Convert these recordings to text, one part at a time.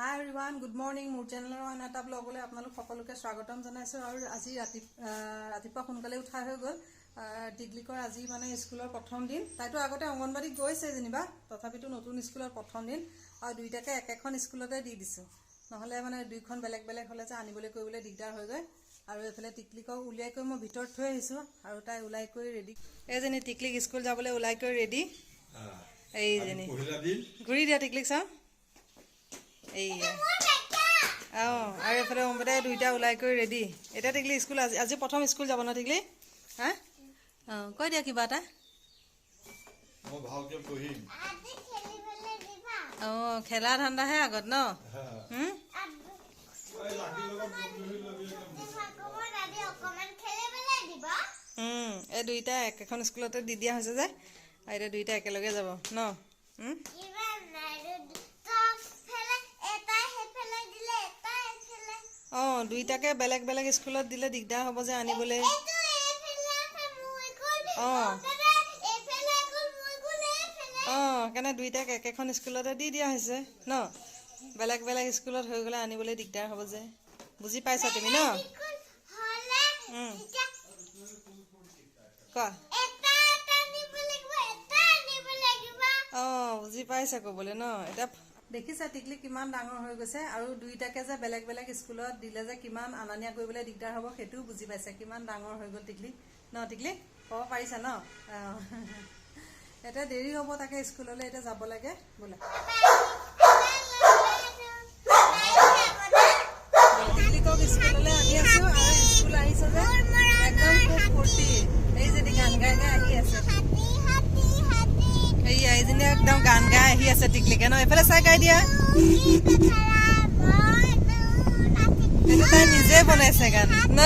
হাই everyone good morning মোৰ চেনেলৰ অন্য এটা ব্লগলৈ আপোনালোক সকলোকে স্বাগতম জনাইছোঁ আৰু আজি ৰাতি ৰাতিপুৱা সোনকালে উঠা হৈ গ'ল। টিকলিকৰ আজি মানে স্কুলৰ প্ৰথম দিন। তাইতো আগতে অংগনবাড়ীত গৈছে যেনিবা তথাপিতো নতুন স্কুলৰ প্ৰথম দিন। আৰু দুইটাকে একেখন স্কুলতে দি দিছোঁ। নহ'লে মানে দুইখন বেলেগ বেলেগ হ'লে যে আনিবলৈ কৰিবলৈ দিগদাৰ হৈ গৈ আৰু এইফালে টিকলিকক উলিয়াই কৰি মই ভিতৰত থৈ আহিছোঁ আৰু তাই ওলাই কৰি ৰেডি এইজনী টিকলিক স্কুল যাবলৈ ওলাই কৰি ৰেডি এইজনী ঘূৰি দিয়া টিকলিক চাওঁ। এইয়া অঁ আৰু এইফালে অম্বেদাই দুইটা ওলাই কৰি ৰেডি এতিয়া টিকলি স্কুল আজি আজি প্ৰথম স্কুল যাব ন টিকলি? হা? অঁ কৈ দিয়া কিবা এটা। অঁ খেলা ধান্দাহে আগত ন? এই দুইটা একেখন স্কুলতে দি দিয়া হৈছে যে। আৰু এতিয়া দুইটা একেলগে যাব ন হুম? অঁ দুইটাকে বেলেগ বেলেগ স্কুলত দিলে দিগদাৰ হ'ব যে আনিবলৈ। অঁ। সেইকাৰণে দুইটাক একেখন স্কুলতে দি দিয়া হৈছে ন? বেলেগ বেলেগ স্কুলত হৈ গ'লে আনিবলৈ দিগদাৰ হ'ব যে। বুজি পাইছা তুমি ন? কোৱা? অঁ বুজি পাইছা ক'বলৈ ন? এতিয়া দেখিছা, টিকলি কিমান ডাঙৰ হৈ গৈছে আৰু দুইটাকে যে বেলেগ বেলেগ স্কুলত দিলে যে কিমান আনা নিয়া কৰিবলৈ দিগদাৰ হ'ব, সেইটোও বুজি পাইছে। কিমান ডাঙৰ হৈ গ'ল টিকলি। ন, টিকলি? ক'ব পাৰিছা ন? অঁ। এতিয়া দেৰি হ'ব তাকে স্কুললৈ এতিয়া যাব লাগে। বোলে। টিকলিকক স্কুললৈ আনি আছো আৰু স্কুল আহিছে যে একদম খুব ফূৰ্তি। এই যদি গান গাই গাই আহি আছে। এই এইজনী একদম গান গাই আহি আছে টিকলিকে। ন এইফালে চাই গাই দিয়া? এইটো তাই নিজে বনাইছে গান। ন?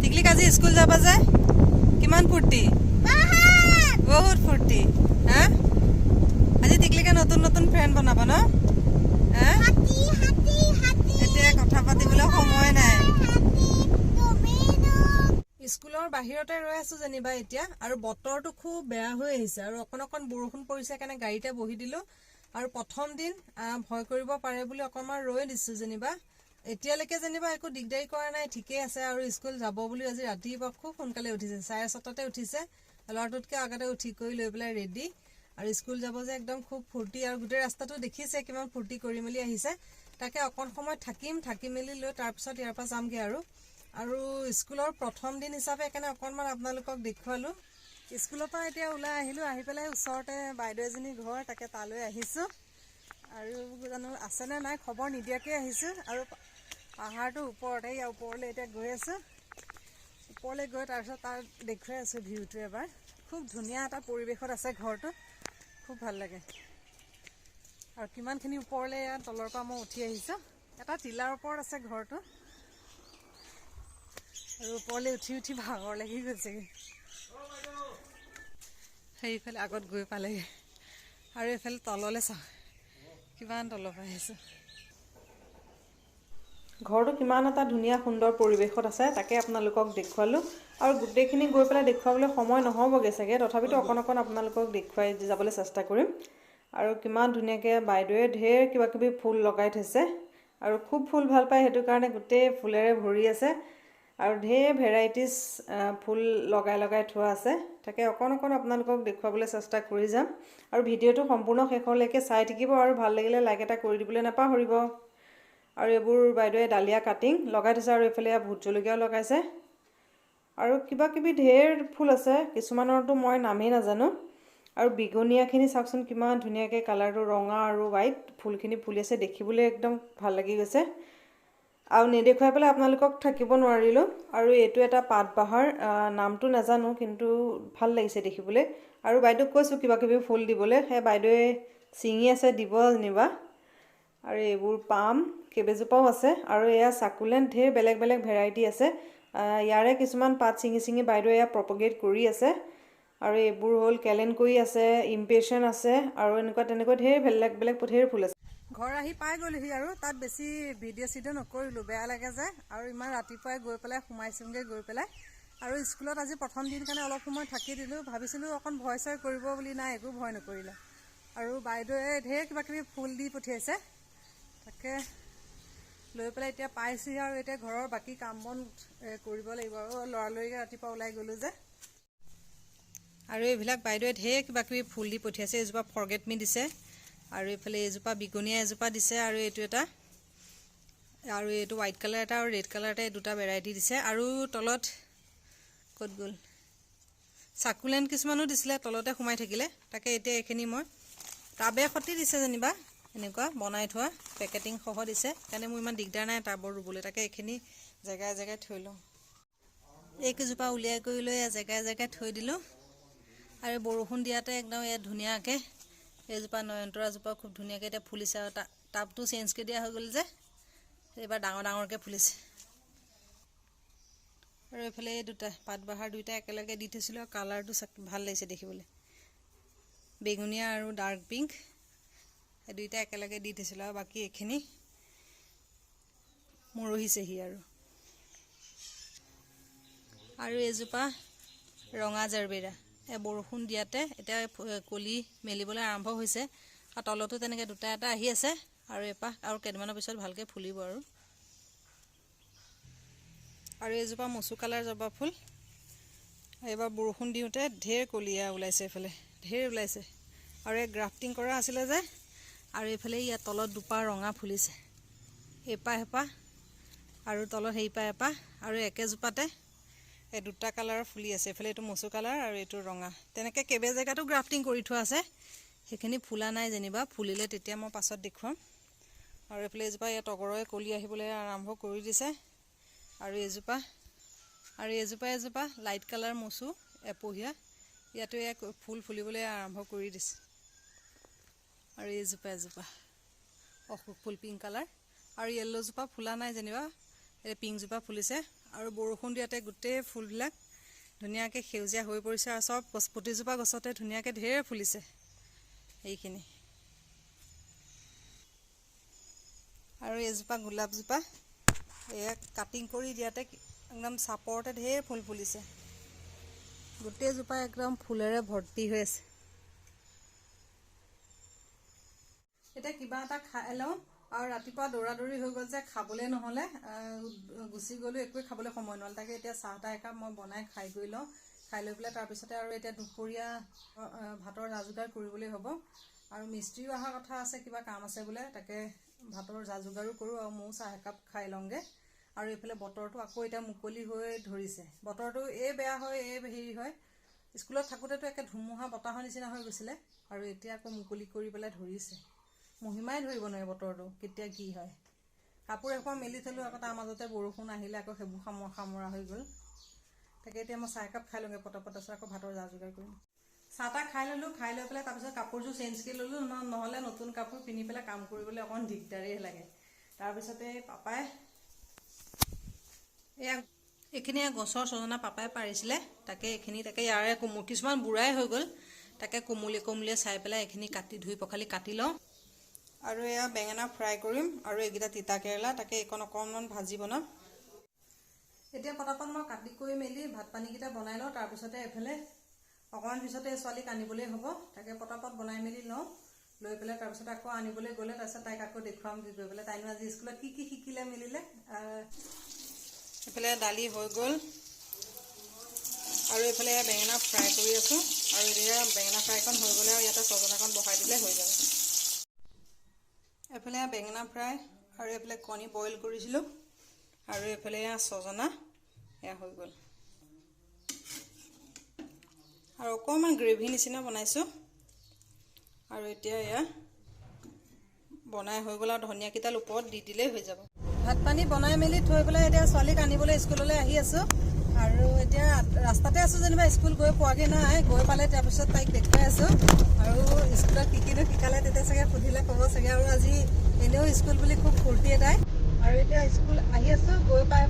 টিকলিক আজি স্কুল যাবা যে? কিমান ফূৰ্তি? বহুত ফূৰ্তি। হা? আজি টিকলিকে নতুন নতুন ফ্ৰেণ্ড বনাব ন? হা? এতিয়া কথা পাতিবলৈ সময় নাই। স্কুলৰ বাহিৰতে ৰৈ আছো যেনিবা এতিয়া আৰু বতৰটো খুব বেয়া হৈ আহিছে আৰু অকণ অকণ বৰষুণ পৰিছে কাৰণে গাড়ীতে বহি দিলো। আৰু প্ৰথম দিন ভয় কৰিব পাৰে বুলি অকণমান ৰৈ দিছো যেনিবা। এতিয়ালৈকে যেনিবা একো দিগদাৰি কৰা নাই ঠিকেই আছে আৰু স্কুল যাব বুলি আজি ৰাতিপুৱা খুব সোনকালে উঠিছে চাৰে ছটাতে উঠিছে। ল'ৰাটোতকৈ আগতে উঠি কৰি লৈ পেলাই ৰেডি আৰু স্কুল যাব যে একদম খুব ফূৰ্তি আৰু গোটেই ৰাস্তাটো দেখিছে কিমান ফূৰ্তি কৰি মেলি আহিছে। তাকে অকণ সময় থাকিম থাকি মেলি লৈ তাৰপিছত ইয়াৰ পৰা যামগৈ আৰু। আৰু স্কুলৰ প্ৰথম দিন হিচাপে সেইকাৰণে অকণমান আপোনালোকক দেখুৱালোঁ। স্কুলৰ পৰা এতিয়া ওলাই আহিলোঁ আহি পেলাই ওচৰতে বাইদেউ এজনীৰ ঘৰ তাকে তালৈ আহিছোঁ। আৰু জানো আছেনে নাই? খবৰ নিদিয়াকৈ আহিছোঁ। আৰু পাহাৰটোৰ ওপৰতে ইয়াৰ ওপৰলৈ এতিয়া গৈ আছোঁ। ওপৰলৈ গৈ তাৰপিছত তাৰ দেখুৱাই আছোঁ ভিউটো এবাৰ। খুব ধুনীয়া এটা পৰিৱেশত আছে ঘৰটো। খুব ভাল লাগে। আৰু কিমানখিনি ওপৰলৈ ইয়াত তলৰ পৰা মই উঠি আহিছোঁ। এটা টিলাৰ ওপৰত আছে ঘৰটো। ওপৰলৈ উঠি উঠি ভাগৰ লাগি গৈছেগৈ সেইফালে আগত গৈ পালেগৈ। আৰু এইফালে তললৈ চাওঁ কিমান তলৰ পৰা আহিছোঁ। ঘৰটো কিমান এটা ধুনীয়া সুন্দৰ পৰিৱেশত আছে তাকে আপোনালোকক দেখুৱালোঁ। আৰু গোটেইখিনি গৈ পেলাই দেখুৱাবলৈ সময় নহ'বগৈ চাগে তথাপিতো অকণ অকণ আপোনালোকক দেখুৱাই যাবলৈ চেষ্টা কৰিম। আৰু কিমান ধুনীয়াকৈ বাইদেৱে ঢেৰ কিবা কিবি ফুল লগাই থৈছে। আৰু খুব ফুল ভাল পায় সেইটো কাৰণে গোটেই ফুলেৰে ভৰি আছে। আৰু ঢেৰ ভেৰাইটিজ ফুল লগাই লগাই থোৱা আছে। তাকে অকণ অকণ আপোনালোকক দেখুৱাবলৈ চেষ্টা কৰি যাম। আৰু ভিডিঅ'টো সম্পূৰ্ণ শেষলৈকে চাই থাকিব আৰু ভাল লাগিলে লাইক এটা কৰি দিবলৈ নাপাহৰিব। আৰু এইবোৰ বাইদেৱে ডালিয়া কাটিং লগাই থৈছে আৰু এইফালে ভোট জলকীয়াও লগাইছে। আৰু কিবা কিবি ঢেৰ ফুল আছে কিছুমানৰতো মই নামেই নাজানো। আৰু বেঙুনীয়াখিনি চাওকচোন কিমান ধুনীয়াকৈ কালাৰটো ৰঙা আৰু হোৱাইট ফুলখিনি ফুলি আছে দেখিবলৈ একদম ভাল লাগি গৈছে। আৰু নেদেখুৱাই পেলাই আপোনালোকক থাকিব নোৱাৰিলোঁ। আৰু এইটো এটা পাতবাহাৰ নামটো নাজানো কিন্তু ভাল লাগিছে দেখিবলৈ। আৰু বাইদেউক কৈছোঁ কিবা কিবি ফুল দিবলৈ। সেই বাইদেৱে ছিঙি আছে দিব যেনিবা। আৰু এইবোৰ পাম কেইবাজোপাও আছে। আৰু এয়া চাকুলেণ্ট ঢেৰ বেলেগ বেলেগ ভেৰাইটি আছে। ইয়াৰে কিছুমান পাত ছিঙি ছিঙি বাইদেৱে এয়া প্ৰপগেট কৰি আছে। আৰু এইবোৰ হ'ল কেলেনকৰি আছে ইম্পেশ্যন আছে। আৰু এনেকুৱা তেনেকুৱা ঢেৰ বেলেগ বেলেগ ঢেৰ ফুল আছে। ঘৰ আহি পাই গ'লোহি আৰু তাত বেছি ভিডিঅ' চিডিঅ' নকৰিলোঁ বেয়া লাগে যে। আৰু ইমান ৰাতিপুৱাই গৈ পেলাই সোমাইছোঁগৈ গৈ পেলাই। আৰু স্কুলত আজি প্ৰথম দিন কাৰণে অলপ সময় থাকি দিলোঁ। ভাবিছিলোঁ অকণ ভয় চয় কৰিব বুলি নাই একো ভয় নকৰিলে। আৰু বাইদেৱে ঢেৰ কিবা কিবি ফুল দি পঠিয়াইছে। তাকে লৈ পেলাই এতিয়া পাইছোহি আৰু এতিয়া ঘৰৰ বাকী কাম বন কৰিব লাগিব। আৰু লৰালৰিকৈ ৰাতিপুৱা ওলাই গ'লোঁ যে। আৰু এইবিলাক বাইদেৱে ঢেৰ কিবা কিবি ফুল দি পঠিয়াইছে এইজোপা ফৰগেট মি দিছে। আৰু এইফালে এইজোপা বিগনীয়া এজোপা দিছে আৰু এইটো এটা। আৰু এইটো হোৱাইট কালাৰ এটা আৰু ৰেড কালাৰ এটা দুটা ভেৰাইটি দিছে। আৰু তলত ক'ত গ'ল? চাকুলেণ্ট কিছুমানো দিছিলে তলতে সোমাই থাকিলে। তাকে এতিয়া এইখিনি মই টাবে সতি দিছে যেনিবা এনেকুৱা বনাই থোৱা পেকেটিং সহ দিছে। সেইকাৰণে মোৰ ইমান দিগদাৰ নাই টাবৰ ৰুবলৈ তাকে এইখিনি জেগাই জেগাই থৈ লওঁ। এইকেইজোপা উলিয়াই কৰি লৈ জেগাই জেগাই থৈ দিলোঁ। আৰু বৰষুণ দিয়াতে একদম ইয়াত ধুনীয়াকৈ এইজোপা নয়নতৰাজোপা খুব ধুনীয়াকৈ এতিয়া ফুলিছে আৰু টাবটো চেঞ্জ কৰি দিয়া হৈ গ'ল যে। এইবাৰ ডাঙৰ ডাঙৰকৈ ফুলিছে। আৰু এইফালে এই দুটা পাতবাহাৰ দুইটা একেলগে দি থৈছিলোঁ আৰু কালাৰটো ভাল লাগিছে দেখিবলৈ। বেঙুনীয়া আৰু ডাৰ্ক পিংক এই দুইটা একেলগে দি থৈছিলোঁ আৰু বাকী এইখিনি মৰহিছেহি আৰু। আৰু এইজোপা ৰঙা জাৰবেৰা। বৰষুণ দিয়াতে এতিয়া কলি মেলিবলৈ আৰম্ভ হৈছে। আৰু তলতো তেনেকৈ দুটা এটা আহি আছে। আৰু এপাহ আৰু কেইদিনমানৰ পিছত ভালকৈ ফুলিব আৰু। আৰু এইজোপা মচু কালাৰ জবা ফুল। এইবাৰ বৰষুণ দিওঁতে ঢেৰ কলীয়া ওলাইছে এইফালে। ঢেৰ ওলাইছে। আৰু এই গ্ৰাফটিং কৰা আছিলে যে। আৰু এইফালে ইয়াত তলত দুপাহ ৰঙা ফুলিছে। এপাহ এপাহ। আৰু তলত সেইপাহ এপাহ। আৰু একেজোপাতে এই দুটা কালাৰৰ ফুলি আছে এইফালে এইটো মচু কালাৰ আৰু এইটো ৰঙা। তেনেকৈ কেইবা জেগাতো গ্ৰাফটিং কৰি থোৱা আছে। সেইখিনি ফুলা নাই যেনিবা ফুলিলে তেতিয়া মই পাছত দেখুৱাম। আৰু এইফালে এইজোপা ইয়াত তগৰৰে কলি আহিবলৈ আৰম্ভ কৰি দিছে। আৰু এইজোপা আৰু এইজোপা এজোপা লাইট কালাৰ মচু এপহীয়া। ইয়াতো এয়া ক- ফুল ফুলিবলৈ আৰম্ভ কৰি দিছে। আৰু এইজোপা এজোপা অশোক ফুল পিংক কালাৰ। আৰু য়েল্ল'জোপা ফুলা নাই যেনিবা এতিয়া পিংকজোপা ফুলিছে। আৰু বৰষুণ দিয়াতে গোটেই ফুলবিলাক ধুনীয়াকৈ সেউজীয়া হৈ পৰিছে আৰু চব প্ৰতিজোপা গছতে ধুনীয়াকৈ ঢেৰ ফুলিছে এইখিনি। আৰু এইজোপা গোলাপজোপা এয়া কাটিং কৰি দিয়াতে একদম চাপৰতে ঢেৰ ফুল ফুলিছে। গোটেইজোপা একদম ফুলেৰে ভৰ্তি হৈ আছে। এতিয়া কিবা এটা খাই লওঁ। আৰু ৰাতিপুৱা দৌৰা দৌৰি হৈ গ'ল যে খাবলৈ নহ'লে গুচি গ'লোঁ একোৱে খাবলৈ সময় নহ'ল। তাকে এতিয়া চাহ তাহ একাপ মই বনাই খাই কৰি লওঁ। খাই লৈ পেলাই তাৰপিছতে আৰু এতিয়া দুপৰীয়া ভাতৰ যা যোগাৰ কৰিবলৈ হ'ব। আৰু মিস্ত্ৰীও অহা কথা আছে কিবা কাম আছে বোলে তাকে ভাতৰ যা যোগাৰো কৰোঁ আৰু ময়ো চাহ একাপ খাই লওঁগৈ। আৰু এইফালে বতৰটো আকৌ এতিয়া মুকলি হৈ ধৰিছে। বতৰটো এই বেয়া হয় এই হেৰি হয়। স্কুলত থাকোঁতেতো একে ধুমুহা বতাহৰ নিচিনা হৈ গৈছিলে। আৰু এতিয়া আকৌ মুকলি কৰি পেলাই ধৰিছে। মহিমাই ধৰিব নোৱাৰে বতৰটো কেতিয়া কি হয়। কাপোৰ এসোপা মেলি থলোঁ আকৌ তাৰ মাজতে বৰষুণ আহিলে আকৌ সেইবোৰ সামৰ সামৰা হৈ গ'ল। তাকে এতিয়া মই চাহ একাপ খাই লওঁগৈ পটাপট তাৰপিছত আকৌ ভাতৰ যা যোগাৰ কৰিম। চাহ তাহ খাই ল'লোঁ খাই লৈ পেলাই তাৰপিছত কাপোৰযোৰ চেঞ্জ কৰি ল'লোঁ নহ'লে নতুন কাপোৰ পিন্ধি পেলাই কাম কৰিবলৈ অকণ দিগদাৰেই লাগে। তাৰপিছতে পাপাই এয়া এইখিনি গছৰ ছজনা পাপাই পাৰিছিলে তাকে এইখিনি তাকে ইয়াৰে কোমল কিছুমান বুঢ়াই হৈ গ'ল। তাকে কোমলীয়া কোমলীয়া চাই পেলাই এইখিনি কাটি ধুই পখালি কাটি লওঁ। আৰু এয়া বেঙেনা ফ্ৰাই কৰিম আৰু এইকেইটা তিতা কেৰেলা তাকে এইকণ অকণমান ভাজি বনাম। এতিয়া পটাপট মই কাটি কৰি মেলি ভাত পানীকেইটা বনাই লওঁ তাৰপিছতে এইফালে অকণমান পিছতে এই ছোৱালীক আনিবলৈ হ'ব। তাকে পটাপট বনাই মেলি লওঁ। লৈ পেলাই তাৰপিছত আকৌ আনিবলৈ গ'লে তাৰপিছত তাইক আকৌ দেখুৱাম কি কৰি পেলাই। তাইনো আজি স্কুলত কি কি শিকিলে মেলিলে এইফালে দালি হৈ গ'ল। আৰু এইফালে বেঙেনা ফ্ৰাই কৰি আছোঁ। আৰু এতিয়া বেঙেনা ফ্ৰাইকণ হৈ গ'লে আৰু ইয়াতে ছজনাকণ বহাই দিলে হৈ যাব। এইফালে এয়া বেঙেনা ফ্ৰাই আৰু এইফালে কণী বইল কৰিছিলোঁ আৰু এইফালে এয়া ছজনা এয়া হৈ গ'ল। আৰু অকণমান গ্ৰেভি নিচিনা বনাইছোঁ। আৰু এতিয়া এয়া বনাই হৈ গ'ল আৰু ধনিয়াকেইডাল ওপৰত দি দিলেই হৈ যাব। ভাত পানী বনাই মেলি থৈ পেলাই এতিয়া ছোৱালীক আনিবলৈ স্কুললৈ আহি আছোঁ। আৰু এতিয়া ৰাস্তাতে আছোঁ যেনিবা স্কুল গৈ পোৱাগৈ নাই। গৈ পালে তাৰপিছত তাইক দেখুৱাই আছোঁ। আৰু স্কুলত কি কিনো শিকালে তেতিয়া চাগে সুধিলে ক'ব চাগে। আৰু আজি এনেও স্কুল বুলি খুব ফূৰ্তি এটাই। আৰু এতিয়া স্কুল আহি আছোঁ গৈ পাই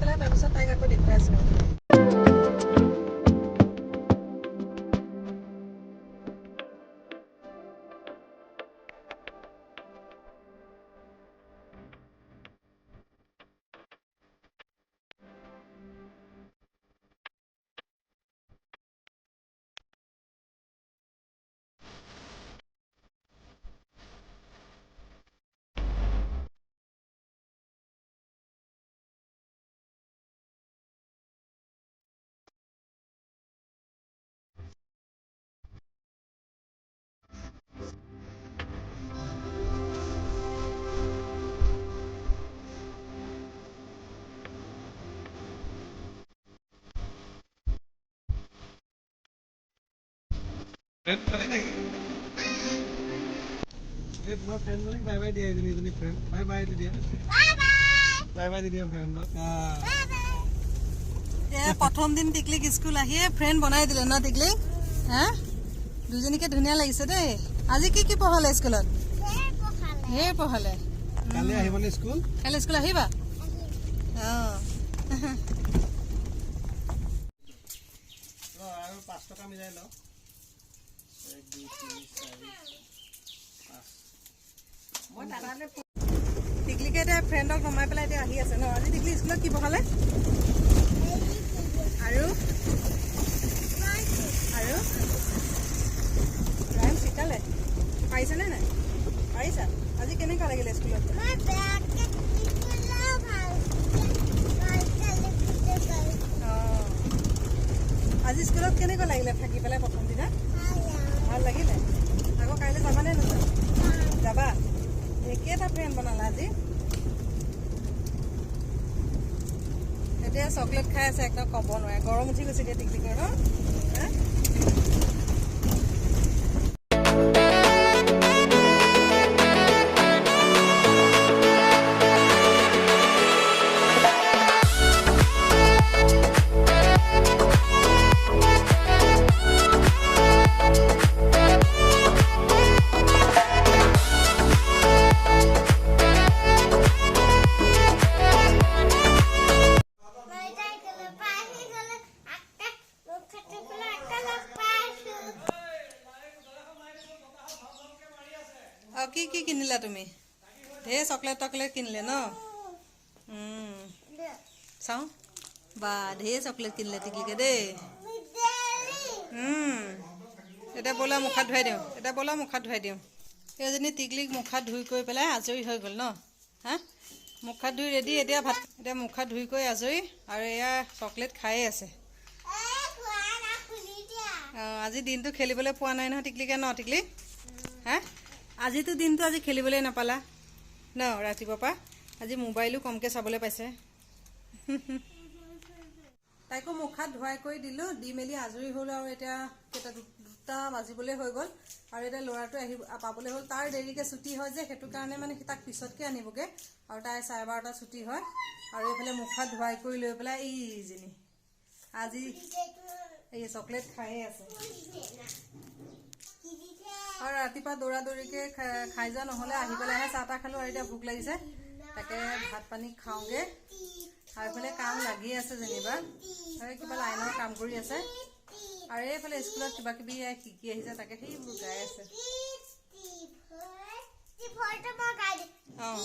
এই তোমাৰ ফ্ৰেণ্ডজনীক বাই বাই দিয়া এজনী এজনী ফ্ৰেণ্ড বাই বাই দি দিয়া বাই বাই দি দিয়া ফ্ৰেণ্ডক এ প্ৰথম দিন টিকলিক স্কুল আহিয়ে ফ্ৰেণ্ড বনাই দিলে ন টিকলিক? হা? দুজনীকে ধুনীয়া লাগিছে দেই। আজি কি কি পঢ়ালে স্কুলত? ধেৰ পঢ়ালে। কালি আহিবনে স্কুল? কাইলৈ স্কুল আহিবা অঁ আৰু পাঁচ টকা মিলাই লওঁ এক দুই তিনি চাৰি টিকলিকে এতিয়া ফ্ৰেণ্ডক নমাই পেলাই এতিয়া আহি আছে ন? আজি টিকলি স্কুলত কি পঢ়ালে? আছে একদম ক'ব নোৱাৰে গৰম উঠি গৈছে এতিয়া টিকটিকৰ ন কি কি কিনিলা তুমি? ঢেৰ চকলেট টকলেট কিনিলে ন? চাওঁ। বা ঢেৰ চকলেট কিনিলে টিকলিকে দেই। এতিয়া ব'লা মুখাত ধুৱাই দিওঁ। এতিয়া ব'লা মুখাত ধুৱাই দিওঁ। এইজনী টিকলিক মুখাত ধুই কৰি পেলাই আজৰি হৈ গ'ল ন? হা? মুখাত ধুই ৰেডি এতিয়া ভাত এতিয়া মুখাত ধুই কৰি আজৰি আৰু এয়া চকলেট খায়ে আছে। অঁ, আজি দিনটো খেলিবলৈ পোৱা নাই নহয় টিকলিকে ন টিকলি হা? আজিতো দিনটো আজি খেলিবলৈ নাপালা? ন ৰাতিপুৱাৰ পৰা। আজি মোবাইলো কমকৈ চাবলৈ পাইছে। তাইকো মুখাত ধুৱাই কৰি দিলোঁ দি মেলি আজৰি হ'ল আৰু এতিয়া কেইটা দুটা বাজিবলৈ হৈ গ'ল। আৰু এতিয়া ল'ৰাটো আহি পাবলৈ হ'ল। তাৰ দেৰিকৈ ছুটি হয় যে সেইটো কাৰণে মানে তাক পিছতকৈ আনিবগৈ। আৰু তাই চাৰে বাৰটা ছুটি হয়। আৰু এইফালে মুখাত ধুৱাই কৰি লৈ পেলাই এইজনী আজি এই চকলেট খায়ে আছে। আৰু ৰাতিপুৱা দৌৰা দৌৰিকে খাই যোৱা নহ'লে আহি পেলাইহে চাহ তাহ খালোঁ আৰু এতিয়া ভোক লাগিছে। তাকে ভাত পানী খাওঁগে। আৰু এইফালে কাম লাগি আছে যেনিবা। আৰু কিবা লাইনৰ কাম কৰি আছে। আৰু এইফালে স্কুলত কিবা কিবি শিকি আহিছে তাকে সেইবোৰ গাই আছে। অঁ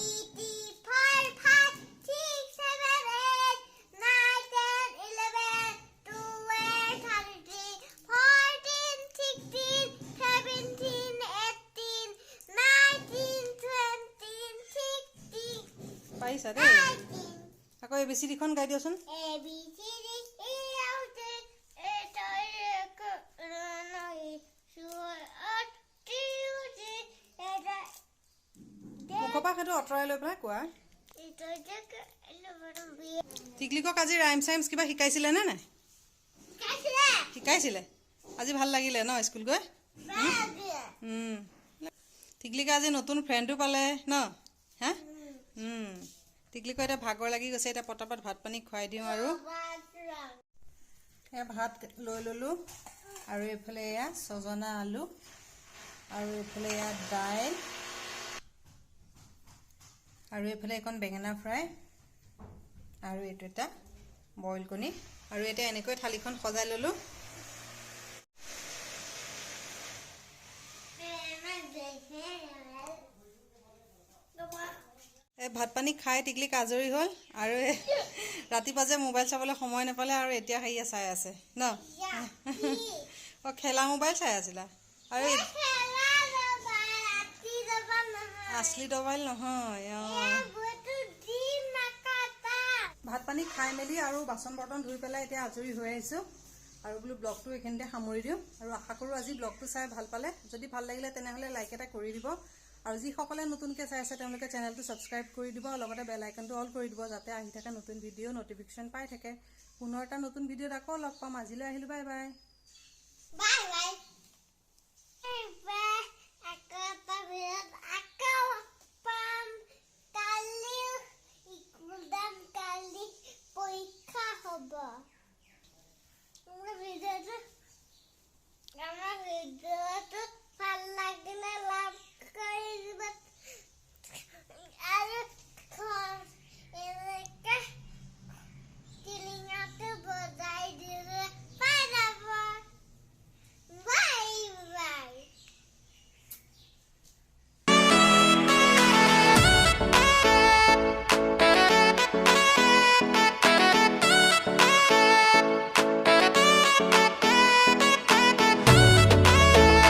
Q R S T U V W X মুখৰ পৰা সেইটো আঁতৰাই লৈ পেলাই কোৱা। টিকলিকক আজি ৰাইম চাইমছ কিবা শিকাইছিলে নে নাই? শিকাইছিলে। আজি ভাল লাগিলে ন স্কুল গৈ। টিকলিকে আজি নতুন ফ্ৰেণ্ডো পালে ন? হা? উম। টিকলিকৰ এতিয়া ভাগৰ লাগি গৈছে এতিয়া পটাপট ভাত পানী খুৱাই দিওঁ আৰু এয়া ভাত লৈ ল'লোঁ আৰু এইফালে এয়া ছজনা আলু আৰু এইফালে এয়া দাইল আৰু এইফালে এখন বেঙেনা ফ্ৰাই আৰু এইটো এটা বইল কণী আৰু এতিয়া এনেকৈ থালিখন সজাই ল'লোঁ এই ভাত পানী খাই টিকলিক আজৰি হ'ল আৰু ৰাতিপুৱা যে মোবাইল চাবলৈ সময় নাপালে আৰু এতিয়া হেৰিয়ে চাই আছে ন? অঁ খেলা মোবাইল চাই আছিলা? আৰু এই আছলি মোবাইল নহয় অঁ। ভাত পানী খাই মেলি আৰু বাচন বৰ্তন ধুই পেলাই এতিয়া আজৰি হৈ আহিছোঁ। আৰু বোলো ব্লগটো এইখিনিতে সামৰি দিওঁ। আৰু আশা কৰোঁ আজি ব্লগটো চাই ভাল পালে। যদি ভাল লাগিলে তেনেহ'লে লাইক এটা কৰি দিব। আৰু যিসকলে নতুনকৈ চাই আছে তেওঁলোকে চেনেলটো ছাবস্ক্ৰাইব কৰি দিব, লগতে বেল আইকনটো অল কৰি দিব, যাতে আহি থাকে নতুন ভিডিঅ' নটিফিকেশ্যন পাই থাকে। পুনৰ এটা নতুন ভিডিঅ'ত আকৌ লগ পাম। আজিলৈ আহিলোঁ বাই বাই Good.